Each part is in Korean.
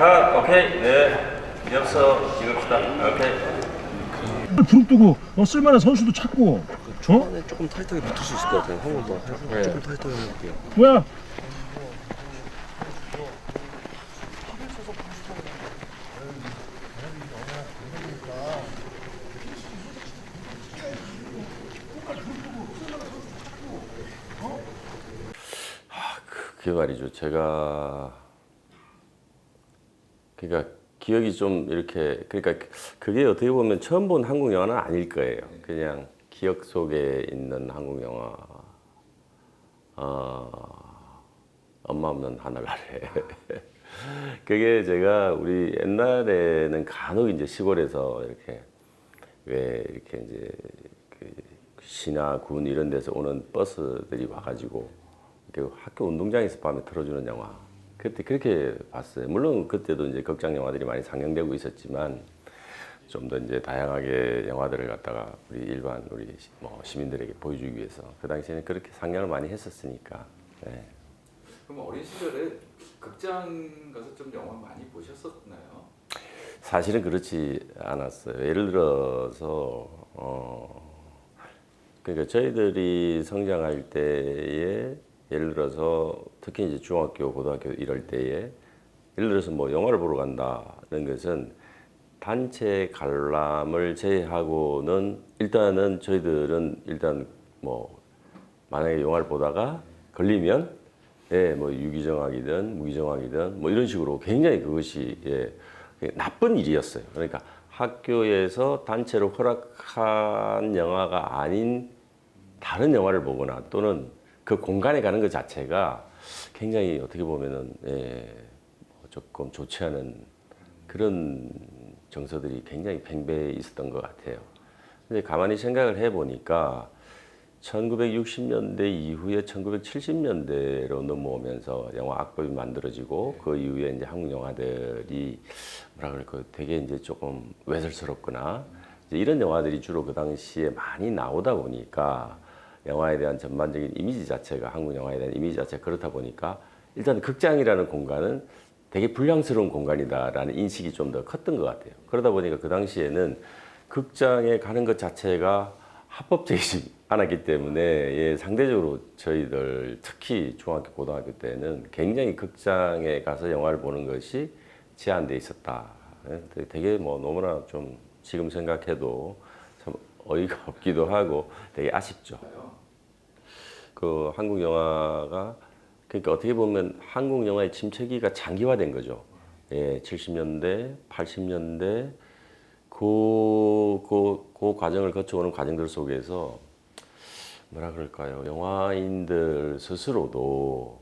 컷, 오케이. 네. 이어서 찍읍시다. 오케이. 부릅 뜨고 어, 쓸만한 선수도 찾고 어? 초반에 조금 타이트하게 붙을 수 있을 것 같아요. 한 번만 해서 네. 조금 타이트하게 해볼게요. 뭐야 그게 말이죠. 제가 그러니까 기억이 좀 이렇게 그러니까 그게 어떻게 보면 처음 본 한국 영화는 아닐 거예요. 그냥 기억 속에 있는 한국 영화. 어, 엄마 없는 하늘 아래. 그게 제가 우리 옛날에는 간혹 이제 시골에서 이렇게 왜 이렇게 이제 그 시나 군 이런 데서 오는 버스들이 와가지고 이렇게 학교 운동장에서 밤에 틀어주는 영화. 그때 그렇게 봤어요. 물론 그때도 이제 극장 영화들이 많이 상영되고 있었지만 좀 더 이제 다양하게 영화들을 갖다가 우리 일반 우리 시- 뭐 시민들에게 보여주기 위해서 그 당시에는 그렇게 상영을 많이 했었으니까. 네. 그럼 어린 시절에 극장 가서 좀 영화 많이 보셨었나요? 사실은 그렇지 않았어요. 예를 들어서 어 그러니까 저희들이 성장할 때에 예를 들어서 특히 이제 중학교, 고등학교 이럴 때에 예를 들어서 뭐 영화를 보러 간다는 것은 단체 관람을 제외하고는 일단은 저희들은 일단 뭐 만약에 영화를 보다가 걸리면 예, 뭐 유기정학이든 무기정학이든 뭐 이런 식으로 굉장히 그것이 예, 나쁜 일이었어요. 그러니까 학교에서 단체로 허락한 영화가 아닌 다른 영화를 보거나 또는 그 공간에 가는 것 자체가 굉장히 어떻게 보면은 예, 뭐 조금 좋지 않은 그런 정서들이 굉장히 팽배해 있었던 것 같아요. 근데 가만히 생각을 해보니까 1960년대 이후에 1970년대로 넘어오면서 영화 악법이 만들어지고 그 이후에 이제 한국 영화들이 뭐라 그럴까 되게 이제 조금 외설스럽거나 이제 이런 영화들이 주로 그 당시에 많이 나오다 보니까 영화에 대한 전반적인 이미지 자체가 한국 영화에 대한 이미지 자체가 그렇다 보니까 일단 극장이라는 공간은 되게 불량스러운 공간이다라는 인식이 좀 더 컸던 것 같아요. 그러다 보니까 그 당시에는 극장에 가는 것 자체가 합법적이지 않았기 때문에 예, 상대적으로 저희들 특히 중학교 고등학교 때는 굉장히 극장에 가서 영화를 보는 것이 제한돼 있었다. 예, 되게 뭐 너무나 좀 지금 생각해도 참 어이가 없기도 하고 되게 아쉽죠. 그 한국 영화가 그러니까 어떻게 보면 한국 영화의 침체기가 장기화된 거죠. 예, 70년대, 80년대 그, 그, 그 과정을 거쳐오는 과정들 속에서 뭐라 그럴까요? 영화인들 스스로도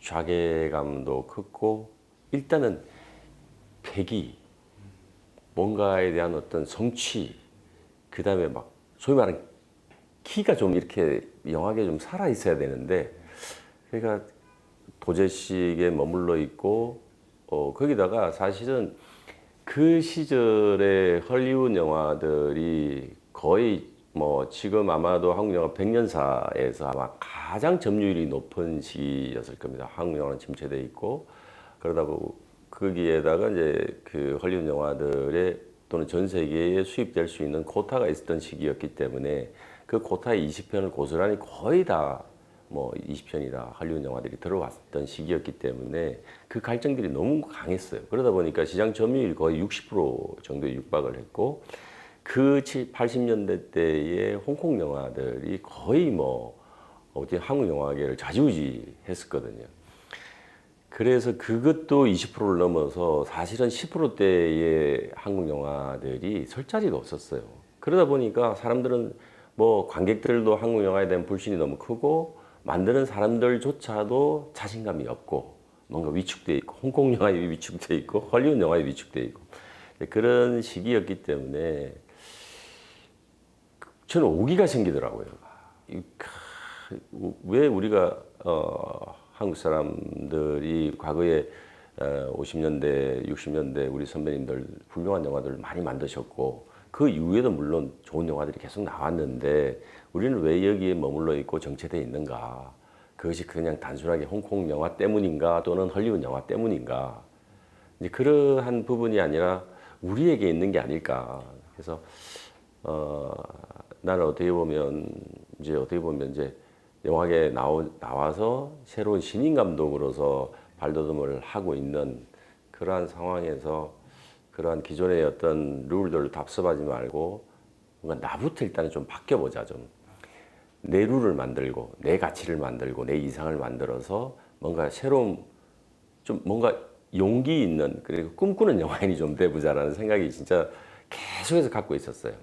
자괴감도 컸고 일단은 패기, 뭔가에 대한 어떤 성취, 그 다음에 막 소위 말하는 키가 좀 이렇게 영화계 좀 살아 있어야 되는데 그러니까 도제식에 머물러 있고 어 거기다가 사실은 그 시절의 헐리우드 영화들이 거의 뭐 지금 아마도 한국 영화 100년사에서 아마 가장 점유율이 높은 시기였을 겁니다. 한국 영화는 침체돼 있고 그러다 보고 거기에다가 이제 그 헐리우드 영화들의 또는 전 세계에 수입될 수 있는 코타가 있었던 시기였기 때문에 그 코타의 20편을 고스란히 거의 다 뭐 20편이다 할리우드 영화들이 들어왔던 시기였기 때문에 그 갈증들이 너무 강했어요. 그러다 보니까 시장 점유율이 거의 60% 정도에 육박을 했고 그 80년대 때의 홍콩 영화들이 거의 뭐 어떻게 한국 영화계를 좌지우지 했었거든요. 그래서 그것도 20%를 넘어서 사실은 10%대의 한국 영화들이 설 자리가 없었어요. 그러다 보니까 사람들은 뭐 관객들도 한국 영화에 대한 불신이 너무 크고 만드는 사람들조차도 자신감이 없고 뭔가 위축돼 있고 홍콩 영화에 위축돼 있고 헐리우드 영화에 위축돼 있고 그런 시기였기 때문에 저는 오기가 생기더라고요. 왜 우리가 어, 한국 사람들이 과거에 어, 50년대, 60년대 우리 선배님들 훌륭한 영화들을 많이 만드셨고 그 이후에도 물론 좋은 영화들이 계속 나왔는데 우리는 왜 여기에 머물러 있고 정체되어 있는가? 그것이 그냥 단순하게 홍콩 영화 때문인가 또는 헐리우드 영화 때문인가? 이제 그러한 부분이 아니라 우리에게 있는 게 아닐까. 그래서 어 나는 어떻게 보면 이제 어떻게 보면 이제 영화계 나오, 나와서 새로운 신인 감독으로서 발돋움을 하고 있는 그러한 상황에서 그러한 기존의 어떤 룰들을 답습하지 말고 뭔가 나부터 일단은 좀 바뀌어보자 좀. 내 룰을 만들고 내 가치를 만들고 내 이상을 만들어서 뭔가 새로운 좀 뭔가 용기 있는 그리고 꿈꾸는 영화인이 좀 돼보자라는 생각이 진짜 계속해서 갖고 있었어요.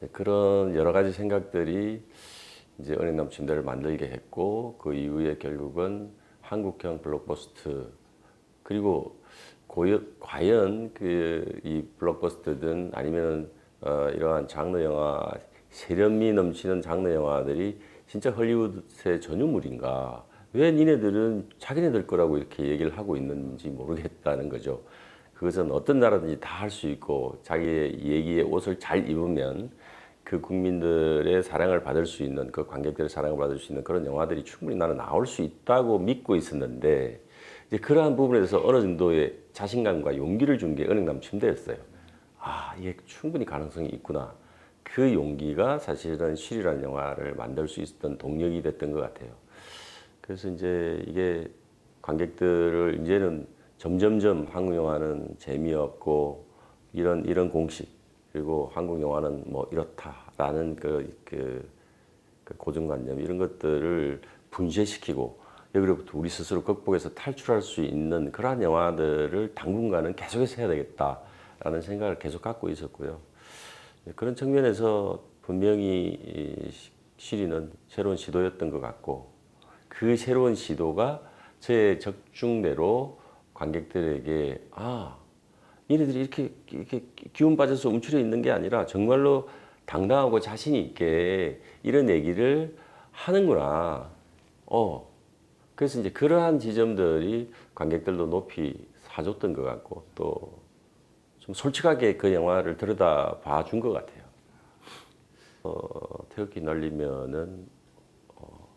네, 그런 여러 가지 생각들이 이제 은행남 침대를 만들게 했고 그 이후에 결국은 한국형 블록버스터 그리고 고여, 과연 그 이 블록버스터든 아니면 어, 이러한 장르 영화 세련미 넘치는 장르 영화들이 진짜 헐리우드의 전유물인가? 왜 니네들은 자기네들 거라고 이렇게 얘기를 하고 있는지 모르겠다는 거죠. 그것은 어떤 나라든지 다 할 수 있고 자기의 얘기의 옷을 잘 입으면 그 국민들의 사랑을 받을 수 있는 그 관객들의 사랑을 받을 수 있는 그런 영화들이 충분히 나는 나올 수 있다고 믿고 있었는데 이제 그러한 부분에서 어느 정도의 자신감과 용기를 준 게 은행남 침대였어요. 아, 이게 충분히 가능성이 있구나. 그 용기가 사실은 실이라는 영화를 만들 수 있었던 동력이 됐던 것 같아요. 그래서 이제 이게 관객들을 이제는 점점점 한국 영화는 재미없고 이런 이런 공식 그리고 한국 영화는 뭐 이렇다라는 그, 그, 그 고정관념 이런 것들을 분쇄시키고 여기로부터 우리 스스로 극복해서 탈출할 수 있는 그러한 영화들을 당분간은 계속해서 해야 되겠다라는 생각을 계속 갖고 있었고요. 네, 그런 측면에서 분명히 시리는 새로운 시도였던 것 같고 그 새로운 시도가 제 적중대로 관객들에게 아 얘네들이 이렇게 이렇게 기운 빠져서 움츠려 있는 게 아니라 정말로 당당하고 자신 있게 이런 얘기를 하는구나. 어. 그래서 이제 그러한 지점들이 관객들도 높이 사줬던 것 같고 또 좀 솔직하게 그 영화를 들여다 봐준 것 같아요. 어, 태극기 날리면은 어,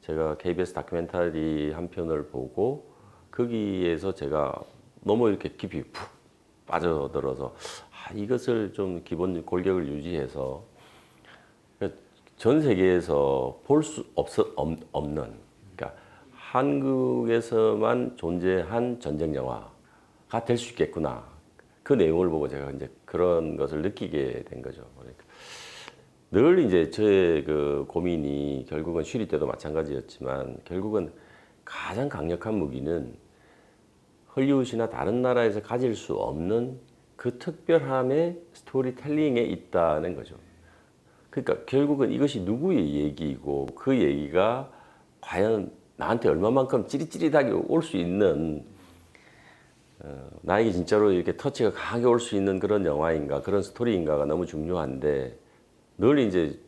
제가 KBS 다큐멘터리 한 편을 보고 거기에서 제가 너무 이렇게 깊이 푹 빠져들어서 아, 이것을 좀 기본 골격을 유지해서 전 세계에서 볼수 없는 그러니까 한국에서만 존재한 전쟁 영화가 될 수 있겠구나. 그 내용을 보고 제가 이제 그런 것을 느끼게 된 거죠. 그러니까 늘 이제 저의 그 고민이 결국은 쉬리 때도 마찬가지였지만 결국은 가장 강력한 무기는 헐리우드나 다른 나라에서 가질 수 없는 그 특별함의 스토리텔링에 있다는 거죠. 그러니까 결국은 이것이 누구의 얘기이고 그 얘기가 과연 나한테 얼마만큼 찌릿찌릿하게 올 수 있는 어, 나에게 진짜로 이렇게 터치가 강하게 올 수 있는 그런 영화인가 그런 스토리인가가 너무 중요한데 늘 이제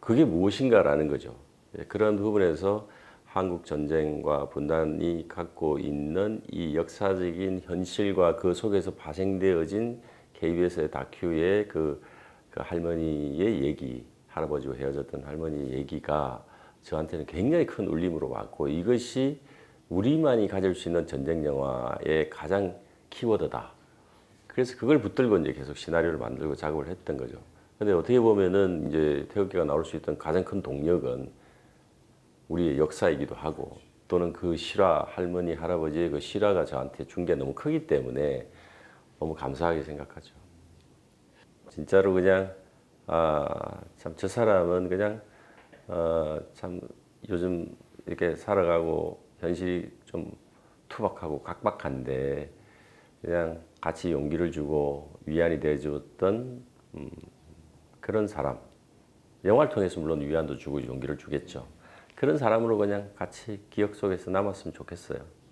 그게 무엇인가라는 거죠. 예, 그런 부분에서 한국 전쟁과 분단이 갖고 있는 이 역사적인 현실과 그 속에서 파생되어진 KBS의 다큐의 그, 그 할머니의 얘기, 할아버지와 헤어졌던 할머니 얘기가 저한테는 굉장히 큰 울림으로 왔고 이것이 우리만이 가질 수 있는 전쟁 영화의 가장 키워드다. 그래서 그걸 붙들고 이제 계속 시나리오를 만들고 작업을 했던 거죠. 근데 어떻게 보면은 이제 태극기가 나올 수 있던 가장 큰 동력은 우리의 역사이기도 하고 또는 그 실화 할머니 할아버지의 그 실화가 저한테 준 게 너무 크기 때문에 너무 감사하게 생각하죠. 진짜로 그냥 아 참 저 사람은 그냥 어 참 요즘 이렇게 살아가고 현실이 좀 투박하고 각박한데 그냥 같이 용기를 주고 위안이 되어줬던 음, 그런 사람. 영화를 통해서 물론 위안도 주고 용기를 주겠죠. 그런 사람으로 그냥 같이 기억 속에서 남았으면 좋겠어요.